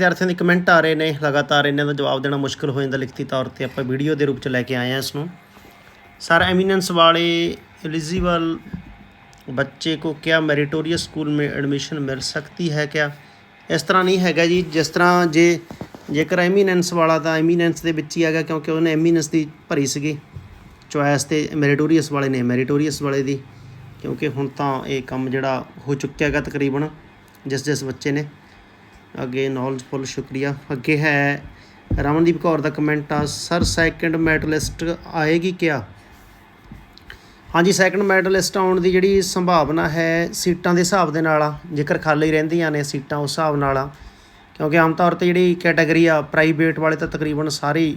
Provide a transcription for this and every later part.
ਵਿਦਿਆਰਥੀਆਂ ਦੇ ਕਮੈਂਟ ਆ ਰਹੇ ਨੇ ਲਗਾਤਾਰ ਇਹਨਾਂ ਦਾ ਜਵਾਬ ਦੇਣਾ ਮੁਸ਼ਕਲ ਹੋ ਜਾਂਦਾ ਲਿਖਤੀ ਤੌਰ ਤੇ ਆਪਾਂ ਵੀਡੀਓ ਦੇ ਰੂਪ ਚ ਲੈ ਕੇ ਆਏ ਹਾਂ ਇਸ ਨੂੰ सर एमिनेंस वाले एलिजिबल बच्चे को क्या मेरिटोरियस स्कूल में एडमिशन मिल सकती है क्या ਇਸ ਤਰ੍ਹਾਂ ਨਹੀਂ ਹੈਗਾ ਜੀ ਜਿਸ ਤਰ੍ਹਾਂ ਜੇ ਜੇਕਰ ਐਮੀਨੈਂਸ ਵਾਲਾ ਤਾਂ ਐਮੀਨੈਂਸ ਦੇ ਵਿੱਚ ਹੀ ਹੈਗਾ ਕਿਉਂਕਿ ਉਹਨੇ ਐਮੀਨੈਂਸ ਦੀ ਭਰੀ ਸੀਗੀ ਚੁਆਇਸ ਤੇ ਮੈਰੀਟੋਰੀਅਸ ਵਾਲੇ ਨੇ ਮੈਰੀਟੋਰੀਅਸ ਵਾਲੇ ਦੀ ਕਿਉਂਕਿ ਹੁਣ ਤਾਂ ਇਹ ਕੰਮ ਜਿਹੜਾ ਹੋ ਚੁੱਕਿਆ ਹੈਗਾ ਤਕਰੀਬਨ ਜਿਸ ਜਿਸ ਬੱਚੇ ਨੇ ਅੱਗੇ ਨੌਲੇਜਫੁਲ ਸ਼ੁਕਰੀਆ। ਅੱਗੇ ਹੈ ਰਮਨਦੀਪ ਕੌਰ ਦਾ ਕਮੈਂਟ ਆ ਸਰ ਸੈਕੰਡ ਮੈਡਲਿਸਟ ਆਏਗੀ ਕਿਆ? ਹਾਂਜੀ ਸੈਕੰਡ ਮੈਡਲਿਸਟ ਆਉਣ ਦੀ ਜਿਹੜੀ ਸੰਭਾਵਨਾ ਹੈ ਸੀਟਾਂ ਦੇ ਹਿਸਾਬ ਦੇ ਨਾਲ ਆ, ਜੇਕਰ ਖਾਲੀ ਰਹਿੰਦੀਆਂ ਨੇ ਸੀਟਾਂ ਉਸ ਹਿਸਾਬ ਨਾਲ ਆ, ਕਿਉਂਕਿ ਆਮ ਤੌਰ ਤੇ ਜਿਹੜੀ ਕੈਟਾਗਰੀ ਆ ਪ੍ਰਾਈਵੇਟ ਵਾਲੇ ਤਾਂ ਤਕਰੀਬਨ ਸਾਰੀ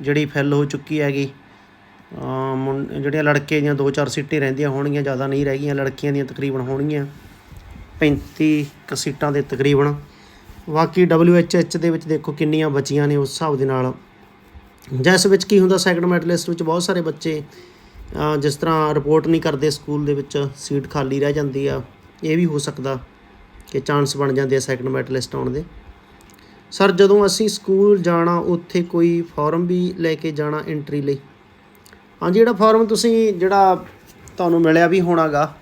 ਜਿਹੜੀ ਫਿਲ ਹੋ ਚੁੱਕੀ ਹੈਗੀ। ਅਮ ਜਿਹੜੀਆਂ ਲੜਕੇ ਦੀਆਂ ਦੋ ਚਾਰ ਸੀਟਾਂ ਰਹਿੰਦੀਆਂ ਹੋਣਗੀਆਂ, ਜ਼ਿਆਦਾ ਨਹੀਂ ਰਹਿ ਗਈਆਂ, ਲੜਕੀਆਂ ਦੀਆਂ ਤਕਰੀਬਨ ਹੋਣਗੀਆਂ। 35 ਕੁ ਸੀਟਾਂ ਦੇ ਤਕਰੀਬਨ। ਬਾਕੀ WHH ਦੇ ਵਿੱਚ ਦੇਖੋ ਕਿੰਨੀਆਂ ਬੱਚੀਆਂ ਨੇ ਉਸ ਹਿਸਾਬ ਦੇ ਨਾਲ। ਜਿਸ ਵਿੱਚ ਕੀ ਹੁੰਦਾ ਸੈਕੰਡ ਮੈਡਲਿਸਟ ਵਿੱਚ ਬਹੁਤ ਸਾਰੇ ਬੱਚੇ ਜਿਸ ਤਰ੍ਹਾਂ ਰਿਪੋਰਟ ਨਹੀਂ ਕਰਦੇ ਸਕੂਲ ਦੇ ਵਿੱਚ ਸੀਟ ਖਾਲੀ ਰਹਿ ਜਾਂਦੀ ਆ। ਇਹ ਵੀ ਹੋ ਸਕਦਾ ਕਿ ਚਾਂਸ ਬਣ ਜਾਂਦੇ ਆ ਸੈਕੰਡ ਮੈਡਲਿਸਟ ਆਉਣ ਦੇ। ਸਰ ਜਦੋਂ ਅਸੀਂ ਸਕੂਲ ਜਾਣਾ, ਉੱਥੇ ਕੋਈ ਫਾਰਮ ਵੀ ਲੈ ਕੇ ਜਾਣਾ ਐਂਟਰੀ ਲਈ? ਹਾਂਜੀ, ਜਿਹੜਾ ਫਾਰਮ ਤੁਸੀਂ, ਜਿਹੜਾ ਤੁਹਾਨੂੰ ਮਿਲਿਆ ਵੀ ਹੋਣਾਗਾ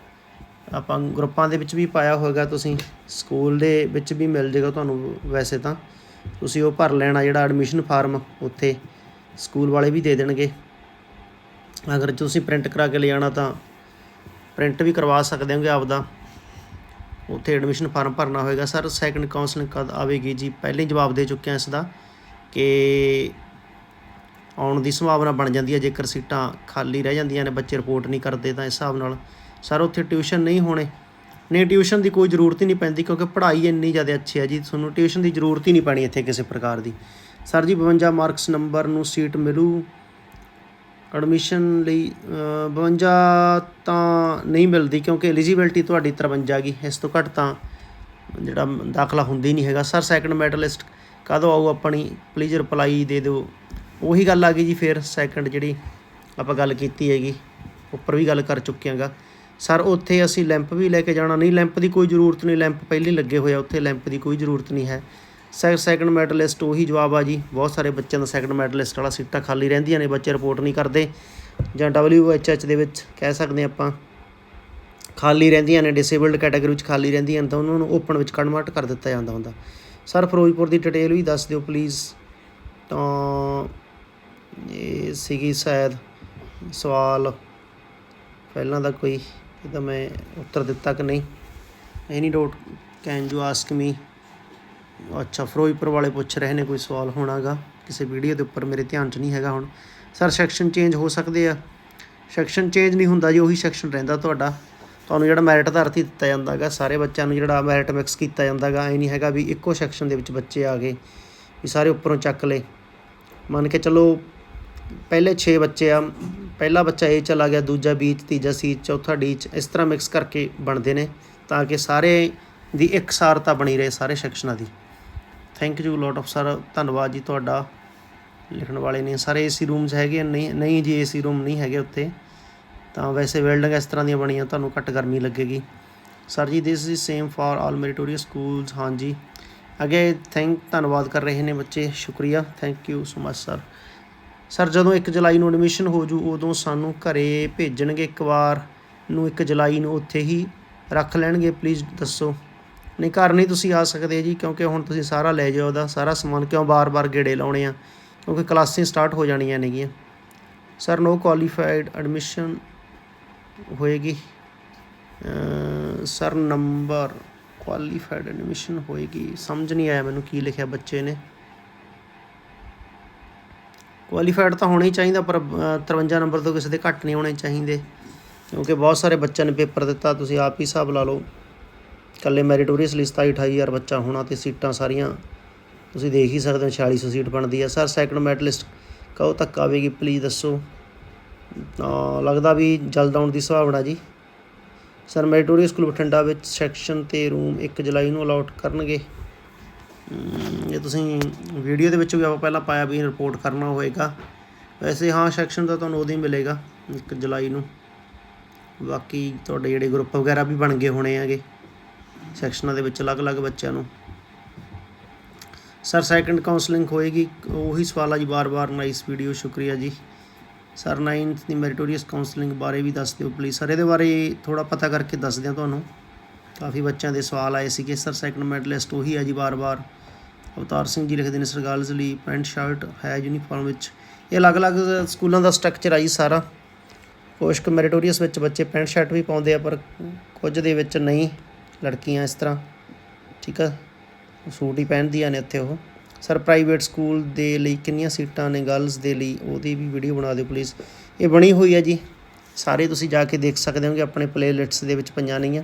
ਆਪਾਂ ਗਰੁੱਪਾਂ ਦੇ ਵਿੱਚ ਵੀ ਪਾਇਆ ਹੋਏਗਾ, ਤੁਸੀਂ ਸਕੂਲ ਦੇ ਵਿੱਚ ਵੀ ਮਿਲ ਜਾਏਗਾ ਤੁਹਾਨੂੰ ਵੈਸੇ ਤਾਂ। ਤੁਸੀਂ ਉਹ ਭਰ ਲੈਣਾ ਜਿਹੜਾ ਐਡਮਿਸ਼ਨ ਫਾਰਮ ਉੱਥੇ, ਸਕੂਲ ਵਾਲੇ ਵੀ ਦੇ ਦੇਣਗੇ। ਅਗਰ ਤੁਸੀਂ ਪ੍ਰਿੰਟ ਕਰਾ ਕੇ ਲਿਆਣਾ ਤਾਂ ਪ੍ਰਿੰਟ ਵੀ ਕਰਵਾ ਸਕਦੇ ਹੋਗੇ ਆਪਦਾ। ਉੱਥੇ ਐਡਮਿਸ਼ਨ ਫਾਰਮ ਭਰਨਾ ਹੋਏਗਾ। ਸਰ ਸੈਕੰਡ ਕਾਉਂਸਲਿੰਗ ਕਦ ਆਵੇਗੀ ਜੀ? ਪਹਿਲਾਂ ਹੀ ਜਵਾਬ ਦੇ ਚੁੱਕਿਆ ਹਾਂ ਇਸ ਦਾ ਕਿ ਆਉਣ ਦੀ ਸੰਭਾਵਨਾ ਬਣ ਜਾਂਦੀ ਹੈ। ਜੇਕਰ ਸੀਟਾਂ ਖਾਲੀ ਰਹਿ ਜਾਂਦੀਆਂ ਨੇ, ਬੱਚੇ ਰਿਪੋਰਟ ਨਹੀਂ ਕਰਦੇ ਤਾਂ ਇਸ ਹਿਸਾਬ ਨਾਲ ਸਰ ਉੱਥੇ ਟਿਊਸ਼ਨ ਨਹੀਂ ਹੋਣੇ। ਨਹੀਂ ਟਿਊਸ਼ਨ ਦੀ ਕੋਈ ਜ਼ਰੂਰਤ ਹੀ ਨਹੀਂ ਪੈਂਦੀ ਕਿਉਂਕਿ ਪੜ੍ਹਾਈ ਇੰਨੀ ਜ਼ਿਆਦਾ ਅੱਛੀ ਹੈ ਜੀ ਤੁਹਾਨੂੰ ਟਿਊਸ਼ਨ ਦੀ ਜ਼ਰੂਰਤ ਹੀ ਨਹੀਂ ਪੈਣੀ ਇੱਥੇ ਕਿਸੇ ਪ੍ਰਕਾਰ ਦੀ। ਸਰ ਜੀ 52 ਮਾਰਕਸ ਨੰਬਰ ਨੂੰ ਸੀਟ ਮਿਲੂ। ਐਡਮਿਸ਼ਨ ਲਈ ਅ, 52 ਤਾਂ ਨਹੀਂ ਮਿਲਦੀ ਕਿਉਂਕਿ ਐਲੀਜੀਬਿਲਟੀ ਤੁਹਾਡੀ 53 ਗਈ ਇਸ ਤੋਂ ਘੱਟ ਤਾਂ ਜਿਹੜਾ ਦਾਖਲਾ ਹੁੰਦੀ ਨਹੀਂ ਹੈਗਾ। ਸਰ ਸੈਕੰਡ ਮੈਡਲਿਸਟ ਕਦੋਂ ਆਊ ਆਪਣੀ? ਪਲੀਜ਼ ਰਿਪਲਾਈ ਦੇ ਦਿਓ। ਉਹੀ ਗੱਲ ਆ ਗਈ ਜੀ ਫਿਰ ਸੈਕੰਡ ਜਿਹੜੀ ਆਪਾਂ ਗੱਲ ਕੀਤੀ ਹੈਗੀ ਉੱਪਰ ਵੀ ਗੱਲ ਕਰ ਚੁੱਕੇ ਹਾਂਗਾ। ਸਰ, ਉੱਥੇ ਅਸੀਂ ਲੈਂਪ ਵੀ ਲੈ ਕੇ ਜਾਣਾ। ਨਹੀਂ, ਲੈਂਪ ਦੀ ਕੋਈ ਜ਼ਰੂਰਤ ਨਹੀਂ। ਲੈਂਪ ਪਹਿਲੇ ਲੱਗੇ ਹੋਏ ਆ, ਉੱਥੇ ਲੈਂਪ ਦੀ ਕੋਈ ਜ਼ਰੂਰਤ ਨਹੀਂ ਹੈ। ਸੈ ਸੈਕੰਡ ਮੈਡਲਿਸਟ ਉਹੀ ਜਵਾਬ ਆ ਜੀ। ਬਹੁਤ ਸਾਰੇ ਬੱਚਿਆਂ ਦਾ ਸੈਕੰਡ ਮੈਡਲਿਸਟ ਵਾਲਾ ਸੀਟਾਂ ਖਾਲੀ ਰਹਿੰਦੀਆਂ ਨੇ, ਬੱਚੇ ਰਿਪੋਰਟ ਨਹੀਂ ਕਰਦੇ। ਜਾਂ WHH ਦੇ ਵਿੱਚ ਕਹਿ ਸਕਦੇ ਹਾਂ ਆਪਾਂ, ਖਾਲੀ ਰਹਿੰਦੀਆਂ ਨੇ ਡਿਸੇਬਲਡ ਕੈਟਾਗਰੀ ਵਿੱਚ ਖਾਲੀ ਰਹਿੰਦੀਆਂ ਨੇ, ਤਾਂ ਉਹਨਾਂ ਨੂੰ ਓਪਨ ਵਿੱਚ ਕਨਵਰਟ ਕਰ ਦਿੱਤਾ ਜਾਂਦਾ ਹੁੰਦਾ। ਸਰ, ਫਿਰੋਜ਼ਪੁਰ ਦੀ ਡਿਟੇਲ ਵੀ ਦੱਸ ਦਿਓ ਪਲੀਜ਼ ਤਾਂ ਇਹ ਸੀਗੀ ਸ਼ਾਇਦ ਸਵਾਲ, ਪਹਿਲਾਂ ਦਾ ਕੋਈ ਇਹਦਾ ਮੈਂ ਉੱਤਰ ਦਿੱਤਾ ਕਿ ਨਹੀਂ। Any doubt can you ask me ਅੱਛਾ, ਫਿਰੋਜ਼ਪੁਰ ਵਾਲੇ ਪੁੱਛ ਰਹੇ ਨੇ, ਕੋਈ ਸਵਾਲ ਹੋਣਾਗਾ? ਕਿਸੇ ਵੀਡੀਓ ਦੇ ਉੱਪਰ ਮੇਰੇ ਧਿਆਨ 'ਚ ਨਹੀਂ ਹੈਗਾ ਹੁਣ। ਸਰ ਸੈਕਸ਼ਨ ਚੇਂਜ ਹੋ ਸਕਦੇ ਆ। ਸੈਕਸ਼ਨ ਚੇਂਜ ਨਹੀਂ ਹੁੰਦਾ ਜੀ, ਉਹੀ ਸੈਕਸ਼ਨ ਰਹਿੰਦਾ ਤੁਹਾਡਾ। ਤੁਹਾਨੂੰ ਜਿਹੜਾ ਮੈਰਿਟ ਦਾ ਅਰਥ ਹੀ ਦਿੱਤਾ ਜਾਂਦਾਗਾ, ਸਾਰੇ ਬੱਚਿਆਂ ਨੂੰ ਜਿਹੜਾ ਮੈਰਿਟ ਮਿਕਸ ਕੀਤਾ ਜਾਂਦਾਗਾ ਐ ਨਹੀਂ ਹੈਗਾ ਵੀ ਇੱਕੋ ਸੈਕਸ਼ਨ ਦੇ ਵਿੱਚ ਬੱਚੇ ਆ ਗਏ, ਵੀ ਸਾਰੇ ਉੱਪਰੋਂ ਚੱਕ ਲਏ। ਮੰਨ ਕੇ ਚੱਲੋ, ਪਹਿਲੇ 6 ਬੱਚੇ ਆ ਪਹਿਲਾ ਬੱਚਾ ਏ ਚਲਾ ਗਿਆ, ਦੂਜਾ ਬੀ 'ਚ, ਤੀਜਾ ਸੀ ਚੌਥਾ ਡੀ 'ਚ, ਇਸ ਤਰ੍ਹਾਂ ਮਿਕਸ ਕਰਕੇ ਬਣਦੇ ਨੇ ਤਾਂ ਕਿ ਸਾਰੇ ਦੀ ਇਕਸਾਰਤਾ ਬਣੀ ਰਹੇ ਸਾਰੇ ਸੈਕਸ਼ਨਾਂ ਦੀ। Thank you lot of sir ਧੰਨਵਾਦ ਜੀ ਤੁਹਾਡਾ ਲਿਖਣ ਵਾਲੇ ਨੇ। ਸਾਰੇ ਏਸੀ ਰੂਮਸ ਹੈਗੇ ਨਹੀਂ ਨਹੀਂ ਜੀ ਏਸੀ ਰੂਮ ਨਹੀਂ ਹੈਗੇ ਉੱਤੇ ਤਾਂ ਵੈਸੇ ਬਿਲਡਿੰਗ ਇਸ ਤਰ੍ਹਾਂ ਦੀਆਂ ਬਣੀਆਂ, ਤੁਹਾਨੂੰ ਘੱਟ ਗਰਮੀ ਲੱਗੇਗੀ। Sir ji this is same for all meritorious schools ਹਾਂਜੀ। ਅੱਗੇ ਥੈਂਕ ਧੰਨਵਾਦ ਕਰ ਰਹੇ ਨੇ ਬੱਚੇ, ਸ਼ੁਕਰੀਆ। Thank you so much sir sir, ਜਦੋਂ 1 ਜੁਲਾਈ ਨੂੰ ਐਡਮਿਸ਼ਨ ਹੋ ਜੂ, ਉਦੋਂ ਸਾਨੂੰ ਘਰੇ ਭੇਜਣਗੇ ਇੱਕ ਵਾਰ ਨੂੰ 1 ਜੁਲਾਈ ਨੂੰ, ਉੱਥੇ ਹੀ ਰੱਖ ਲੈਣਗੇ ਪਲੀਜ਼ ਦੱਸੋ। ਨਹੀਂ, ਘਰ ਨਹੀਂ ਤੁਸੀਂ ਆ ਸਕਦੇ ਜੀ, ਕਿਉਂਕਿ ਹੁਣ ਤੁਸੀਂ ਸਾਰਾ ਲੈ ਜਾਓ ਉਹਦਾ, ਸਾਰਾ ਸਮਾਨ ਕਿਉਂ ਬਾਰ-ਬਾਰ ਗੇੜੇ ਲਾਉਣੇ ਆ? ਕਿਉਂਕਿ ਕਲਾਸਾਂ ਸਟਾਰਟ ਹੋ ਜਾਣੀਆਂ ਨੇਗੀਆਂ। ਸਰ ਨੋ ਕੁਆਲੀਫਾਈਡ ਐਡਮਿਸ਼ਨ ਹੋਏਗੀ। ਸਰ ਨੰਬਰ ਕੁਆਲੀਫਾਈਡ ਐਡਮਿਸ਼ਨ ਹੋਏਗੀ। ਸਮਝ ਨਹੀਂ ਆਇਆ ਮੈਨੂੰ ਕੀ ਲਿਖਿਆ ਬੱਚੇ ਨੇ। ਕੁਆਲੀਫਾਈਡ ਤਾਂ ਹੋਣਾ ਹੀ ਚਾਹੀਦਾ ਪਰ ਅ, 53 ਨੰਬਰ ਤੋਂ ਕਿਸੇ ਦੇ ਘੱਟ ਨਹੀਂ ਹੋਣੇ ਚਾਹੀਦੇ। ਕਿਉਂਕਿ ਬਹੁਤ ਸਾਰੇ ਬੱਚਿਆਂ ਨੇ ਪੇਪਰ ਦਿੱਤਾ ਤੁਸੀਂ ਆਪ ਹੀ ਹਿਸਾਬ ਲਾ ਲਓ। ਇਕੱਲੇ ਮੈਰੀਟੋਰੀਅਸ ਲਈ 27 28000 ਬੱਚਾ ਹੋਣਾ ਤੇ ਸੀਟਾਂ ਸਾਰੀਆਂ। ਤੁਸੀਂ ਦੇਖ ਹੀ ਸਕਦੇ ਹੋ 4600 ਸੀਟ ਬਣਦੀ ਹੈ ਸਰ ਸੈਕੰਡ ਮੈਡਲਿਸਟ ਕਦੋਂ ਤੱਕ ਆਵੇਗੀ ਪਲੀਜ਼ ਦੱਸੋ। ਲੱਗਦਾ ਵੀ ਜਲਦ ਆਉਣ ਦੀ ਸੰਭਾਵਨਾ ਜੀ। ਸਰ ਮੈਰੀਟੋਰੀਅਸ ਸਕੂਲ ਬਠਿੰਡਾ ਵਿੱਚ ਸੈਕਸ਼ਨ ਤੇ ਰੂਮ 1 ਜੁਲਾਈ ਨੂੰ ਅਲਾਟ ਕਰਨਗੇ। ਇਹ ਤੁਸੀਂ ਵੀਡੀਓ ਦੇ ਵਿੱਚ ਵੀ ਆਪਾਂ ਪਹਿਲਾਂ ਪਾਇਆ ਵੀ ਰਿਪੋਰਟ ਕਰਨਾ ਹੋਏਗਾ। ਵੈਸੇ ਹਾਂ ਸੈਕਸ਼ਨ ਤਾਂ ਤੁਹਾਨੂੰ ਉਦੋਂ ਹੀ ਮਿਲੇਗਾ 1 ਜੁਲਾਈ ਨੂੰ। ਬਾਕੀ ਤੁਹਾਡੇ ਜਿਹੜੇ ਗਰੁੱਪ ਵਗੈਰਾ ਵੀ ਬਣ ਗਏ ਹੋਣੇ ਹੈਗੇ ਸੈਕਸ਼ਨਾਂ ਦੇ ਵਿੱਚ ਅਲੱਗ-ਅਲੱਗ ਬੱਚਿਆਂ ਨੂੰ। ਸਰ ਸੈਕੰਡ ਕਾਉਂਸਲਿੰਗ ਹੋਏਗੀ, ਉਹੀ ਸਵਾਲ ਆ ਜੀ ਬਾਰ-ਬਾਰ ਨਾਈਸ ਵੀਡੀਓ ਸ਼ੁਕਰੀਆ ਜੀ। ਸਰ 9th ਦੀ ਮੈਰੀਟੋਰੀਅਸ ਕਾਉਂਸਲਿੰਗ ਬਾਰੇ ਵੀ ਦੱਸ ਦਿਓ ਪਲੀਜ਼ ਸਰ ਇਹਦੇ ਬਾਰੇ ਥੋੜਾ ਪਤਾ ਕਰਕੇ ਦੱਸ ਦਿਆਂ ਤੁਹਾਨੂੰ। ਕਾਫੀ ਬੱਚਿਆਂ ਦੇ ਸਵਾਲ ਆਏ ਸੀਗੇ। ਸਰ ਸੈਕੰਡ ਮੈਡਲਿਸਟ ਉਹੀ ਹੈ ਜੀ ਬਾਰ-ਬਾਰ ਅਵਤਾਰ ਸਿੰਘ ਜੀ ਲਿਖਦੇ ਨੇ ਸਰ ਗਰਲਜ਼ ਲਈ ਪੈਂਟ, ਸ਼ਰਟ ਹੈ ਯੂਨੀਫਾਰਮ ਵਿੱਚ। ਇਹ ਅਲੱਗ-ਅਲੱਗ ਸਕੂਲਾਂ ਦਾ ਸਟਰਕਚਰ ਆ ਜੀ ਸਾਰਾ। ਕੁਛ ਕੁ ਮੈਰੀਟੋਰੀਅਸ ਵਿੱਚ ਬੱਚੇ ਪੈਂਟ, ਸ਼ਰਟ ਵੀ ਪਾਉਂਦੇ ਆ, ਪਰ ਕੁਝ ਦੇ ਵਿੱਚ ਨਹੀਂ, ਲੜਕੀਆਂ ਇਸ ਤਰ੍ਹਾਂ। ਠੀਕ ਆ? ਸੂਟ ਹੀ ਪਹਿਨਦੀਆਂ ਨੇ ਇੱਥੇ ਉਹ। ਸਰ ਪ੍ਰਾਈਵੇਟ ਸਕੂਲ ਦੇ ਲਈ ਕਿੰਨੀਆਂ ਸੀਟਾਂ ਨੇ ਗਰਲਸ ਦੇ ਲਈ? ਉਹਦੀ ਵੀ ਵੀਡੀਓ ਬਣਾ ਦਿਓ ਪਲੀਜ਼ ਇਹ ਬਣੀ ਹੋਈ ਹੈ ਜੀ। ਸਾਰੇ ਤੁਸੀਂ ਜਾ ਕੇ ਦੇਖ ਸਕਦੇ ਹੋਗੇ, ਆਪਣੇ ਪਲੇਲਿਸਟਸ ਦੇ ਵਿੱਚ ਪਈਆਂ ਨੇਗੀਆਂ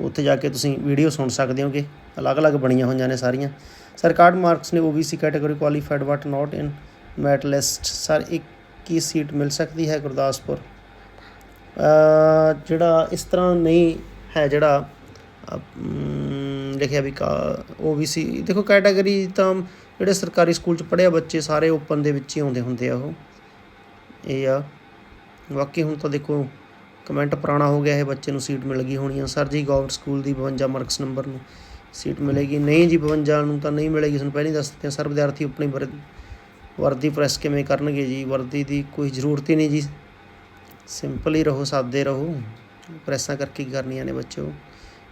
ਉੱਥੇ ਜਾ ਕੇ ਤੁਸੀਂ ਵੀਡੀਓ ਸੁਣ ਸਕਦੇ ਹੋਗੇ। ਅਲੱਗ-ਅਲੱਗ ਬਣੀਆਂ ਹੋਈਆਂ ਨੇ ਸਾਰੀਆਂ। ਸਰ, ਕਾਰਡ ਮਾਰਕਸ ਨੇ OBC category qualified but not in merit list sir, ਇੱਕ ਕੀ ਸੀਟ ਮਿਲ ਸਕਦੀ ਹੈ ਗੁਰਦਾਸਪੁਰ? ਜਿਹੜਾ ਇਸ ਤਰ੍ਹਾਂ ਨਹੀਂ ਹੈ ਜਿਹੜਾ ਲਿਖਿਆ ਵੀ ਕਾ OBC ਦੇਖੋ ਕੈਟਾਗਰੀ ਤਾਂ ਜਿਹੜੇ ਸਰਕਾਰੀ ਸਕੂਲ ਚ ਪੜ੍ਹਿਆ ਬੱਚੇ, ਸਾਰੇ ਓਪਨ ਦੇ ਵਿੱਚ ਹੀ ਆਉਂਦੇ ਹੁੰਦੇ ਆ ਉਹ। ਇਹ ਆ। ਬਾਕੀ ਹੁਣ ਤਾਂ ਦੇਖੋ ਕਮੈਂਟ ਪੁਰਾਣਾ ਹੋ ਗਿਆ, ਇਹ ਬੱਚੇ ਨੂੰ ਸੀਟ ਮਿਲ ਗਈ ਹੋਣੀ ਆ। ਸਰ ਜੀ ਗਵਰਨਮੈਂਟ ਸਕੂਲ ਦੀ 52 ਮਾਰਕਸ ਨੰਬਰ ਨੂੰ ਸੀਟ ਮਿਲੇਗੀ। ਨਹੀਂ ਜੀ 52 ਨੂੰ ਤਾਂ ਨਹੀਂ ਮਿਲੇਗੀ, ਤੁਹਾਨੂੰ ਪਹਿਲਾਂ ਹੀ ਦੱਸ ਦਿੱਤੇ ਸਰ, ਵਿਦਿਆਰਥੀ ਆਪਣੀ ਵਰ- ਵਰਦੀ ਪ੍ਰੈਸ ਕਿਵੇਂ ਕਰਨਗੇ ਜੀ? ਵਰਦੀ ਦੀ ਕੋਈ ਜ਼ਰੂਰਤ ਹੀ ਨਹੀਂ ਜੀ। ਸਿੰਪਲ ਹੀ ਰਹੋ, ਸਾਦੇ ਰਹੋ। ਪ੍ਰੈਸਾਂ ਕਰਕੇ ਕਰਨੀਆਂ ਨੇ ਬੱਚਿਓ?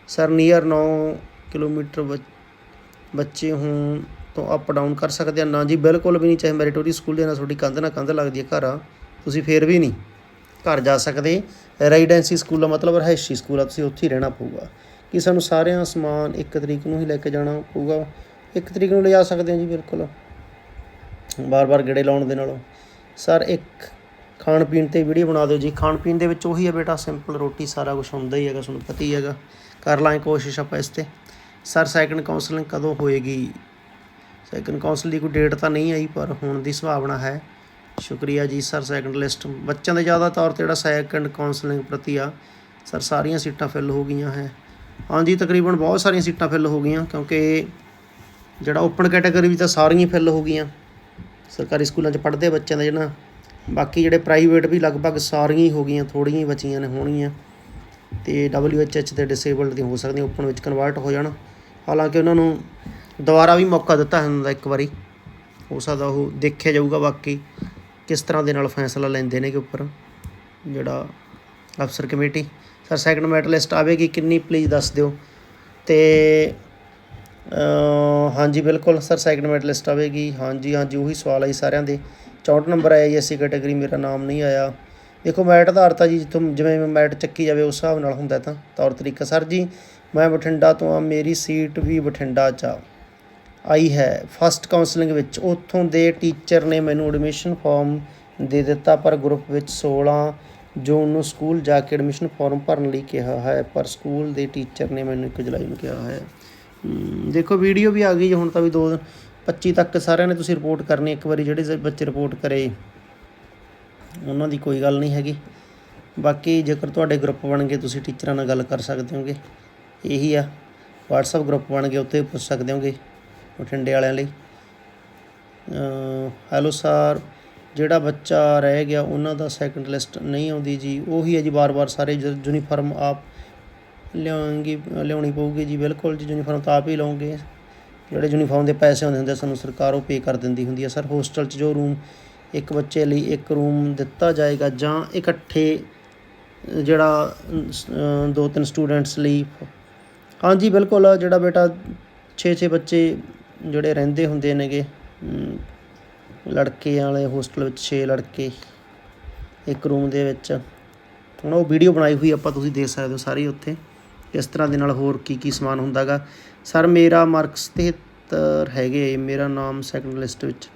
ਸਰ, ਨੀਅਰ 9 ਕਿਲੋਮੀਟਰ ਬੱਚ- ਬੱਚੇ ਹੋਣ ਤੋਂ ਅਪ ਡਾਊਨ ਕਰ ਸਕਦੇ ਆ। ਨਾ ਜੀ, ਬਿਲਕੁਲ ਵੀ ਨਹੀਂ, ਚਾਹੇ ਮੈਰੀਟੋਰੀ ਸਕੂਲ ਦੇ ਨਾਲ ਤੁਹਾਡੀ ਕੰਧ ਨਾਲ ਕੰਧ ਲੱਗਦੀ ਹੈ ਘਰ। ਆ ਤੁਸੀਂ ਫੇਰ ਵੀ ਨਹੀਂ। ਘਰ ਜਾ ਸਕਦੇ। ਰੈਜ਼ੀਡੈਂਸੀ ਸਕੂਲ ਦਾ ਮਤਲਬ ਰਹਿਸ਼ੀ ਸਕੂਲ ਆ, ਤੁਸੀਂ ਉੱਥੇ ਹੀ ਰਹਿਣਾ ਪਊਗਾ। ਕਿ ਸਾਨੂੰ ਸਾਰਿਆਂ ਸਮਾਨ ਇੱਕ ਤਰੀਕ ਨੂੰ ਹੀ ਲੈ ਕੇ ਜਾਣਾ ਪਊਗਾ। ਇੱਕ ਤਰੀਕ ਨੂੰ ਲਿਜਾ ਸਕਦੇ ਹਾਂ ਜੀ, ਬਿਲਕੁਲ। ਬਾਰ-ਬਾਰ ਗੇੜੇ ਲਾਉਣ ਦੇ ਨਾਲੋਂ। ਸਰ, ਇੱਕ ਖਾਣ ਪੀਣ ਤੇ ਵੀਡੀਓ ਬਣਾ ਦਿਓ ਜੀ। ਖਾਣ ਪੀਣ ਦੇ ਵਿੱਚ ਉਹੀ ਹੈ ਬੇਟਾ ਸਿੰਪਲ ਰੋਟੀ, ਸਾਰਾ ਕੁਝ ਹੁੰਦਾ ਹੀ ਹੈਗਾ, ਤੁਹਾਨੂੰ ਪਤਾ ਹੀ ਹੈਗਾ। ਕਰ ਲਾਂ ਕੋਸ਼ਿਸ਼ ਆਪਾਂ ਇਸ ਤੇ। ਸਰ ਸੈਕੰਡ ਕਾਉਂਸਲਿੰਗ ਕਦੋਂ ਹੋਏਗੀ? ਸੈਕੰਡ ਕਾਉਂਸਲ ਦੀ ਕੋਈ ਡੇਟ ਤਾਂ ਨਹੀਂ ਆਈ, ਪਰ ਹੁਣ ਦੀ ਸੰਭਾਵਨਾ ਹੈ। ਸ਼ੁਕਰੀਆ ਜੀ ਸਰ ਸੈਕੰਡ ਲਿਸਟ ਬੱਚਿਆਂ ਦੇ ਜ਼ਿਆਦਾ ਤੌਰ ਤੇ ਜਿਹੜਾ ਸੈਕੰਡ ਕਾਉਂਸਲਿੰਗ ਪ੍ਰਤੀ ਆ, ਸਰ, ਸਾਰੀਆਂ ਸੀਟਾਂ ਫਿਲ ਹੋ ਗਈਆਂ ਹੈ। ਹਾਂਜੀ, ਤਕਰੀਬਨ ਬਹੁਤ ਸਾਰੀਆਂ ਸੀਟਾਂ ਫਿਲ ਹੋ ਗਈਆਂ, ਕਿਉਂਕਿ ਜਿਹੜਾ ਓਪਨ ਕੈਟਾਗਰੀ ਵੀ ਤਾਂ ਸਾਰੀਆਂ ਫਿਲ ਹੋ ਗਈਆਂ। ਸਰਕਾਰੀ ਸਕੂਲਾਂ 'ਚ ਪੜ੍ਹਦੇ ਬੱਚਿਆਂ ਦਾ ਜਿਹੜਾ, ਬਾਕੀ ਜਿਹੜੇ ਪ੍ਰਾਈਵੇਟ ਵੀ ਲਗਭਗ ਸਾਰੀਆਂ ਹੀ ਹੋ ਗਈਆਂ, ਥੋੜ੍ਹੀਆਂ ਹੀ ਬਚੀਆਂ ਨੇ, ਹੋਣਗੀਆਂ। ਤੇ WHH ਤੇ ਡਿਸੇਬਲਡ ਦੀ ਹੋ ਸਕਦੀਆਂ ਓਪਨ ਵਿੱਚ ਕਨਵਰਟ ਹੋ ਜਾਣ। ਹਾਲਾਂਕਿ ਉਹਨਾਂ ਨੂੰ ਦੁਬਾਰਾ ਵੀ ਮੌਕਾ ਦਿੱਤਾ ਹੁੰਦਾ ਇੱਕ ਵਾਰੀ। ਹੋ ਸਕਦਾ ਉਹ ਦੇਖਿਆ ਜਾਊਗਾ ਬਾਕੀ। ਕਿਸ ਤਰ੍ਹਾਂ ਦੇ ਨਾਲ ਫੈਸਲਾ ਲੈਂਦੇ ਨੇ ਕਿ ਉੱਪਰ ਜਿਹੜਾ ਅਫਸਰ committee? Sir second merit list ਆਵੇਗੀ, ਕਿੰਨੀ ਪਲੀਜ਼ ਦੱਸ ਦਿਓ? ਤੇ ਹਾਂਜੀ, ਬਿਲਕੁਲ, ਸਰ ਸੈਕੰਡ ਮੈਟ ਲਿਸਟ ਆਵੇਗੀ। ਹਾਂਜੀ ਹਾਂਜੀ, ਉਹੀ ਸਵਾਲ ਆਈ ਸਾਰਿਆਂ ਦੇ। 64 ਨੰਬਰ ਆਇਆ ਜੀ ਐਸਸੀ ਕੈਟਾਗਰੀ ਮੇਰਾ ਨਾਮ ਨਹੀਂ ਆਇਆ। ਦੇਖੋ ਮੈਟ ਆਧਾਰ ਤਾਂ ਜੀ, ਜਿੱਥੋਂ ਜਿਵੇਂ ਮੈਟ ਚੱਕੀ ਜਾਵੇ, ਉਸ ਹਿਸਾਬ ਨਾਲ ਹੁੰਦਾ ਤਾਂ ਤੌਰ ਤਰੀਕਾ। ਸਰ ਜੀ, ਮੈਂ ਬਠਿੰਡਾ ਤੋਂ ਆ, ਮੇਰੀ ਸੀਟ ਵੀ ਬਠਿੰਡਾ 'ਚ ਆ। ਆਈ ਹੈ। ਫਸਟ ਕਾਉਂਸਲਿੰਗ ਵਿੱਚ ਉੱਥੋਂ ਦੇ ਟੀਚਰ ਨੇ ਮੈਨੂੰ ਐਡਮਿਸ਼ਨ ਫਾਰਮ ਦੇ ਦਿੱਤਾ, ਪਰ ਗਰੁੱਪ ਵਿੱਚ 16 ਜੂਨ ਨੂੰ ਸਕੂਲ ਜਾ ਕੇ ਐਡਮਿਸ਼ਨ ਫਾਰਮ ਭਰਨ ਲਈ ਕਿਹਾ ਹੈ, ਪਰ ਸਕੂਲ ਦੇ ਟੀਚਰ ਨੇ ਮੈਨੂੰ 1 ਜੁਲਾਈ ਨੂੰ ਕਿਹਾ ਹੈ। ਦੇਖੋ ਵੀਡੀਓ ਵੀ ਆ ਗਈ ਹੁਣ ਤਾਂ ਵੀ 2 25 ਤੱਕ ਸਾਰਿਆਂ ਨੇ ਤੁਸੀਂ ਰਿਪੋਰਟ ਕਰਨੀ ਇੱਕ ਵਾਰੀ ਜਿਹੜੇ ਬੱਚੇ ਰਿਪੋਰਟ ਕਰੇ, ਉਹਨਾਂ ਦੀ ਕੋਈ ਗੱਲ ਨਹੀਂ ਹੈਗੀ। ਬਾਕੀ ਜੇਕਰ ਤੁਹਾਡੇ ਗਰੁੱਪ ਬਣ ਗਏ, ਤੁਸੀਂ ਟੀਚਰਾਂ ਨਾਲ ਗੱਲ ਕਰ ਸਕਦੇ ਹੋਗੇ। ਇਹੀ ਆ। WhatsApp ਗਰੁੱਪ ਬਣ ਗਏ, ਉੱਥੇ ਪੁੱਛ ਸਕਦੇ ਹੋਗੇ। ਬਠਿੰਡੇ ਵਾਲਿਆਂ ਲਈ। ਹੈਲੋ ਸਰ, ਜਿਹੜਾ ਬੱਚਾ ਰਹਿ ਗਿਆ, ਉਹਨਾਂ ਦਾ ਸੈਕੰਡ ਲਿਸਟ ਨਹੀਂ ਆਉਂਦੀ ਜੀ। ਉਹੀ ਹੈ ਜੀ ਵਾਰ-ਵਾਰ ਸਾਰੇ ਯੂਨੀਫਾਰਮ ਆਪ ਲਿਆਉਂਗੀ ਲਿਆਉਣੀ ਪਊਗੀ ਜੀ। ਬਿਲਕੁਲ ਜੀ ਯੂਨੀਫਾਰਮ ਤਾਂ ਆਪ ਹੀ ਲਓਗੇ। ਜਿਹੜੇ ਯੂਨੀਫਾਰਮ ਦੇ ਪੈਸੇ ਹੁੰਦੇ ਹੁੰਦੇ ਸਾਨੂੰ ਸਰਕਾਰ ਉਹ ਪੇ ਕਰ ਦਿੰਦੀ ਹੁੰਦੀ ਹੈ। ਸਰ ਹੋਸਟਲ 'ਚ ਜੋ ਰੂਮ ਇੱਕ ਬੱਚੇ ਲਈ ਇੱਕ ਰੂਮ ਦਿੱਤਾ ਜਾਏਗਾ ਜਾਂ ਇਕੱਠੇ ਜਿਹੜਾ ਦੋ ਤਿੰਨ ਸਟੂਡੈਂਟਸ ਲਈ। ਹਾਂਜੀ, ਬਿਲਕੁਲ, ਜਿਹੜਾ ਬੇਟਾ 6-6 ਬੱਚੇ ਜਿਹੜੇ ਰਹਿੰਦੇ ਹੁੰਦੇ ਨੇਗੇ ਲੜਕੇ ਵਾਲੇ ਹੋਸਟਲ ਵਿੱਚ 6 ਲੜਕੇ, ਇੱਕ ਰੂਮ ਦੇ ਵਿੱਚ। ਹੁਣ ਉਹ ਵੀਡੀਓ ਬਣਾਈ ਹੋਈ ਆਪਾਂ ਤੁਸੀਂ ਦੇਖ ਸਕਦੇ ਹੋ ਸਾਰੀ ਉੱਥੇ। ਇਸ ਤਰ੍ਹਾਂ ਦੇ ਨਾਲ ਹੋਰ ਕੀ ਕੀ ਸਮਾਨ ਹੁੰਦਾਗਾ। ਸਰ ਮੇਰਾ ਮਾਰਕਸ 73 ਹੈਗੇ ਮੇਰਾ ਨਾਮ ਸੈਕੰਡ ਲਿਸਟ ਵਿੱਚ।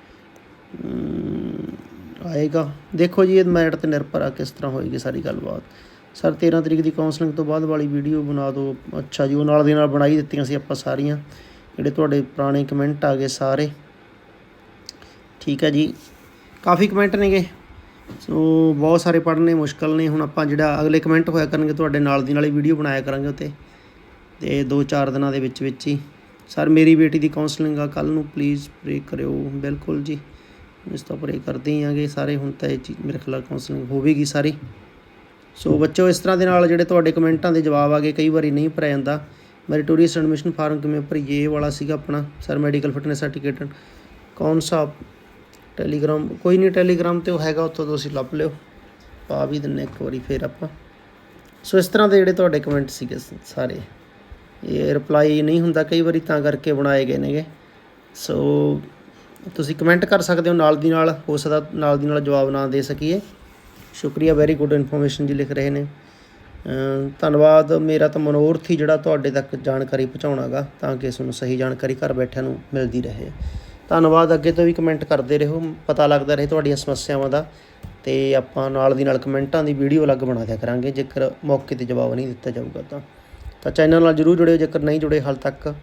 ਆਏਗਾ। ਦੇਖੋ ਜੀ, ਇਹ ਮੈਰਿਟ ਤੇ ਨਿਰਭਰ ਆ ਕਿਸ ਤਰ੍ਹਾਂ ਹੋਏਗੀ ਸਾਰੀ ਗੱਲਬਾਤ। ਸਰ 13 ਤਰੀਕ ਦੀ ਕਾਉਂਸਲਿੰਗ ਤੋਂ ਬਾਅਦ ਵਾਲੀ ਵੀਡੀਓ ਬਣਾ ਦਿਓ। ਅੱਛਾ ਜੀ, ਉਹ ਨਾਲ ਦੀ ਨਾਲ ਬਣਾਈ ਦਿੱਤੀਆਂ ਸੀ ਆਪਾਂ ਸਾਰੀਆਂ। ਜਿਹੜੇ ਤੁਹਾਡੇ ਪੁਰਾਣੇ ਕਮੈਂਟ ਆ ਗਏ ਸਾਰੇ। ਠੀਕ ਹੈ ਜੀ। ਕਾਫੀ ਕਮੈਂਟ ਨੇਗੇ। ਸੋ ਬਹੁਤ ਸਾਰੇ ਪੜ੍ਹਨੇ ਮੁਸ਼ਕਲ ਨੇ। ਹੁਣ ਆਪਾਂ ਜਿਹੜਾ ਅਗਲੇ ਕਮੈਂਟ ਹੋਇਆ ਕਰਨਗੇ, ਤੁਹਾਡੇ ਨਾਲ ਦੀ ਨਾਲ ਹੀ ਵੀਡੀਓ ਬਣਾਇਆ ਕਰਾਂਗੇ ਉੱਤੇ। ਤੇ 2-4 ਦਿਨਾਂ ਦੇ ਵਿੱਚ ਵਿੱਚ ਹੀ। ਸਰ ਮੇਰੀ ਬੇਟੀ ਦੀ ਕਾਉਂਸਲਿੰਗ ਆ। ਕੱਲ ਨੂੰ ਪਲੀਜ਼ ਪ੍ਰੇ ਕਰਿਓ। ਬਿਲਕੁਲ ਜੀ। ਇਸ ਤੋਂ ਪ੍ਰੇ ਕਰਦੇ ਹੀ ਆਂਗੇ ਸਾਰੇ। ਹੁਣ ਤਾਂ ਇਹ ਚੀਜ਼ ਮੇਰੇ ਖਿਆਲ ਕਾਉਂਸਲਿੰਗ ਹੋਵੇਗੀ ਸਾਰੀ। ਸੋ ਬੱਚੋ, ਇਸ ਤਰ੍ਹਾਂ ਦੇ ਨਾਲ ਜਿਹੜੇ ਤੁਹਾਡੇ ਕਮੈਂਟਾਂ ਦੇ ਜਵਾਬ ਆ ਗਏ, ਕਈ ਵਾਰੀ ਨਹੀਂ ਭਰਿਆ ਜਾਂਦਾ। ਮੈਰੀਟੋਰੀਅਸ ਐਡਮਿਸ਼ਨ ਫਾਰਮ ਕਿਵੇਂ ਭਰੀਏ ਇਹ ਵਾਲਾ ਸੀਗਾ ਆਪਣਾ, ਸਰ ਮੈਡੀਕਲ ਫਿਟਨੈਸ ਸਰਟੀਫਿਕੇਟ। ਕੌਣ ਸਾ ਟੈਲੀਗ੍ਰਾਮ, ਕੋਈ ਨਹੀਂ ਟੈਲੀਗ੍ਰਾਮ ਤੇ ਉਹ ਹੈਗਾ, ਉੱਥੋਂ ਤੁਸੀਂ ਲੱਭ ਲਿਓ। ਪਾ ਵੀ ਦਿੰਨੇ ਇੱਕ ਵਾਰੀ ਫੇਰ ਆਪਾਂ। ਸੋ ਇਸ ਤਰ੍ਹਾਂ ਦੇ ਜਿਹੜੇ ਤੁਹਾਡੇ ਕਮੈਂਟ ਸੀਗੇ ਸ- ਸਾਰੇ। ਇਹ ਰਿਪਲਾਈ ਨਹੀਂ ਹੁੰਦਾ, ਕਈ ਵਾਰੀ ਤਾਂ ਕਰਕੇ ਬਣਾਏ ਗਏ ਨੇਗੇ। ਸੋ ਤੁਸੀਂ ਕਮੈਂਟ ਕਰ ਸਕਦੇ ਹੋ, ਨਾਲ ਦੀ ਨਾਲ, ਹੋ ਸਕਦਾ ਨਾਲ ਦੀ ਨਾਲ ਜਵਾਬ ਨਾ ਦੇ ਸਕੀਏ। ਸ਼ੁਕਰੀਆ ਵੈਰੀ ਗੁੱਡ ਇਨਫੋਰਮੇਸ਼ਨ ਜੀ ਲਿਖ ਰਹੇ ਨੇ। ਧੰਨਵਾਦ, ਮੇਰਾ ਤਾਂ ਮਨੋਰਥ ਹੀ ਜਿਹੜਾ ਤੁਹਾਡੇ ਤੱਕ ਜਾਣਕਾਰੀ ਪਹੁੰਚਾਉਣਾਗਾ, ਤਾਂ ਕਿ ਇਸ ਨੂੰ ਸਹੀ ਜਾਣਕਾਰੀ ਘਰ ਬੈਠਿਆਂ ਨੂੰ ਮਿਲਦੀ ਰਹੇ। ਧੰਨਵਾਦ, ਅੱਗੇ ਤੋਂ ਵੀ ਕਮੈਂਟ ਕਰਦੇ ਰਹੋ, ਪਤਾ ਲੱਗਦਾ ਰਹੇ ਤੁਹਾਡੀਆਂ ਸਮੱਸਿਆਵਾਂ ਦਾ, ਤੇ ਆਪਾਂ ਨਾਲ ਦੀ ਨਾਲ ਕਮੈਂਟਾਂ ਦੀ ਵੀਡੀਓ ਅਲੱਗ ਬਣਾ ਦਿਆ ਕਰਾਂਗੇ, ਜੇਕਰ ਮੌਕੇ ਤੇ ਜਵਾਬ ਨਹੀਂ ਦਿੱਤਾ ਜਾਊਗਾ ਤਾਂ। ਤਾਂ ਚੈਨਲ ਨਾਲ ਜਰੂਰ ਜੁੜਿਓ, ਜੇਕਰ ਨਹੀਂ ਜੁੜੇ ਹਾਲ ਤੱਕ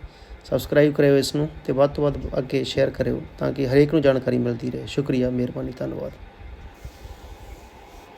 ਸਬਸਕ੍ਰਾਈਬ ਕਰਿਓ ਇਸ ਨੂੰ, ਤੇ ਵੱਧ ਤੋਂ ਵੱਧ ਅੱਗੇ ਸ਼ੇਅਰ ਕਰਿਓ, ਤਾਂ ਕਿ ਹਰੇਕ ਨੂੰ ਜਾਣਕਾਰੀ ਮਿਲਦੀ ਰਹੇ। ਸ਼ੁਕਰੀਆ, ਮਿਹਰਬਾਨੀ, ਧੰਨਵਾਦ।